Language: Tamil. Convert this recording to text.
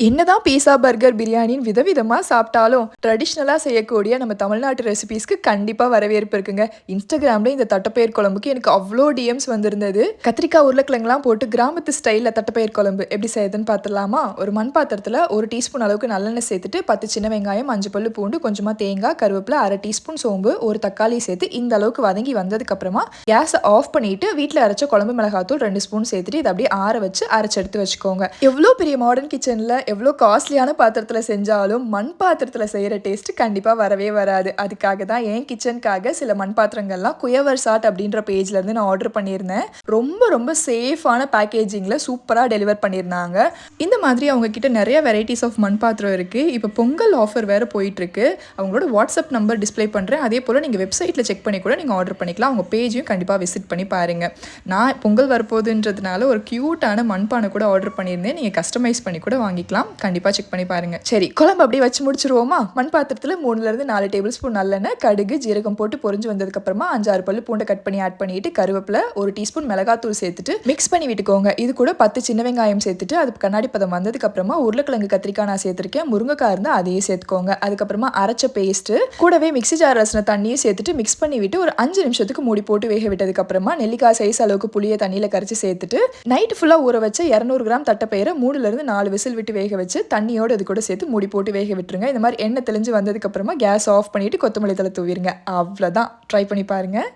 என்னதான் பீஸா பர்கர் பிரியாணின்னு விதவிதமாக சாப்பிட்டாலும் ட்ரெடிஷ்னலாக செய்யக்கூடிய நம்ம தமிழ்நாட்டு ரெசிபீஸ்க்கு கண்டிப்பாக வரவேற்பு இருக்குங்க. இன்ஸ்டாகிராமில் இந்த தட்டப்பயிர் குழம்புக்கு எனக்கு அவ்வளோ டிஎம்ஸ் வந்திருந்தது. கத்திரிக்காய் உருளைக்கிழங்குலாம் போட்டு கிராமத்து ஸ்டைலில் தட்டப்பயிர் குழம்பு எப்படி செய்யுதுன்னு பார்த்துடலாமா? ஒரு மண் பாத்திரத்தில் ஒரு டீஸ்பூன் அளவுக்கு நல்லெண்ணெய் சேர்த்துட்டு பத்து சின்ன வெங்காயம் அஞ்சு பல்லு பூண்டு கொஞ்சமாக தேங்காய் கருவேப்பிலை அரை டீஸ்பூன் சோம்பு ஒரு தக்காளி சேர்த்து இந்த அளவுக்கு வதங்கி வந்ததுக்கப்புறமா கேஸை ஆஃப் பண்ணிட்டு வீட்டில் அரைச்ச குழம்பு மிளகாத்தூள் ரெண்டு ஸ்பூன் சேர்த்துட்டு இதை அப்படியே ஆற வச்சு அரைச்சு எடுத்து வச்சுக்கோங்க. எவ்வளோ பெரிய மாடர்ன் கிச்சனில் எவ்வளோ காஸ்ட்லியான பாத்திரத்தில் செஞ்சாலும் மண் பாத்திரத்தில் செய்கிற டேஸ்ட் கண்டிப்பாக வரவே வராது. அதுக்காக தான் என் கிச்சனுக்காக சில மண் பாத்திரங்கள்லாம் குயவர் சாட் அப்படின்ற பேஜ்லேருந்து நான் ஆர்டர் பண்ணியிருந்தேன். ரொம்ப ரொம்ப சேஃபான பேக்கேஜிங்கில் சூப்பராக டெலிவர் பண்ணியிருந்தாங்க. இந்த மாதிரி அவங்கக்கிட்ட நிறைய வெரைட்டிஸ் ஆஃப் மண் பாத்திரம் இருக்குது இப்போ பொங்கல் ஆஃபர் வேறு போயிட்டுருக்கு. அவங்களோட வாட்ஸ்அப் நம்பர் டிஸ்ப்ளே பண்ணுறேன் அதே போல் நீங்கள் வெப்சைட்டில் செக் பண்ணி கூட நீங்கள் ஆர்டர் பண்ணிக்கலாம். அவங்க பேஜையும் கண்டிப்பாக விசிட் பண்ணி பாருங்கள் நான் பொங்கல் வரப்போகுதுன்றதுனால ஒரு க்யூட்டான மண்பானை கூட ஆர்டர் பண்ணியிருந்தேன். நீங்கள் கஸ்டமைஸ் பண்ணி கூட வாங்கிக்கலாம். கண்டிப்பாக செக் பண்ணி பாருங்கள் சரி குழம்பு அப்படியே வச்சு முடிச்சிருவோமா? மண் பாத்திரத்தில் மூணுலேருந்து நாலு டேபிள் ஸ்பூன் நல்லெண்ணெய் கடுகு ஜீரகம் போட்டு பொரிஞ்சு வந்ததுக்கப்புறமா அஞ்சாறு பல்லு பூண்டை கட் பண்ணி ஆட் பண்ணிட்டு கருவேப்பில் ஒரு டீஸ்பூன் மிளகாத்தூள் சேர்த்துட்டு மிக்ஸ் பண்ணி விட்டுக்கோங்க. இது கூட பத்து சின்ன வெங்காயம் சேர்த்துட்டு அது கண்ணாடி பதம் வந்ததுக்கப்புறமா உருளைக்கிழங்கு கத்திரிக்காய் நான் சேர்த்துருக்கேன். முருங்கைக்காய் இருந்தால் அதையே சேர்த்துக்கோங்க. அதுக்கப்புறமா அரைச்ச பேஸ்ட்டு கூடவே மிக்ஸி ஜார் ரசனை தண்ணியும் சேர்த்துட்டு மிக்ஸ் பண்ணி விட்டு ஒரு அஞ்சு நிமிஷத்துக்கு மூடி போட்டு வேக விட்டதுக்கப்புறமா நெல்லிக்காய் சைஸ் அளவுக்கு புளியை தண்ணியில் கரைச்சி சேர்த்துட்டு நைட்டு ஃபுல்லாக ஊற வச்ச இரநூறு கிராம் தட்டைப்பயிரை மூணுலேருந்து நாலு விசில் விட்டு வேக வச்சு தண்ணியோடு இது கூட சேர்த்து மூடி போட்டு வேக விட்டுருங்க. இந்த மாதிரி எண்ணெய் தெளிஞ்சு வந்ததுக்கப்புறமா கேஸ் ஆஃப் பண்ணிவிட்டு கொத்தமல்லி தலை தூவிடுங்க அவ்வளோதான் ட்ரை பண்ணி பாருங்கள்